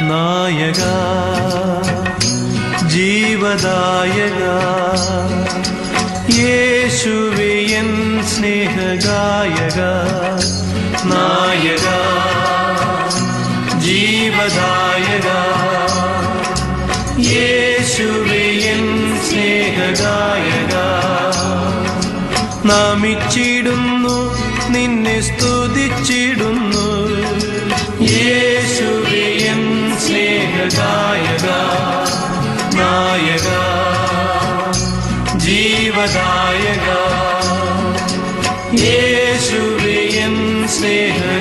നായക ജീവദായക യേശുവിയൻ സ്നേഹഗായക നായക ജീവദായക യേശുവിയൻ സ്നേഹഗായക നാമിച്ചിടുന്നു നിന്നെ സ്തുതിച്ചിടുന്നു. जीवदायक जीवदायक येशुवे स्नेह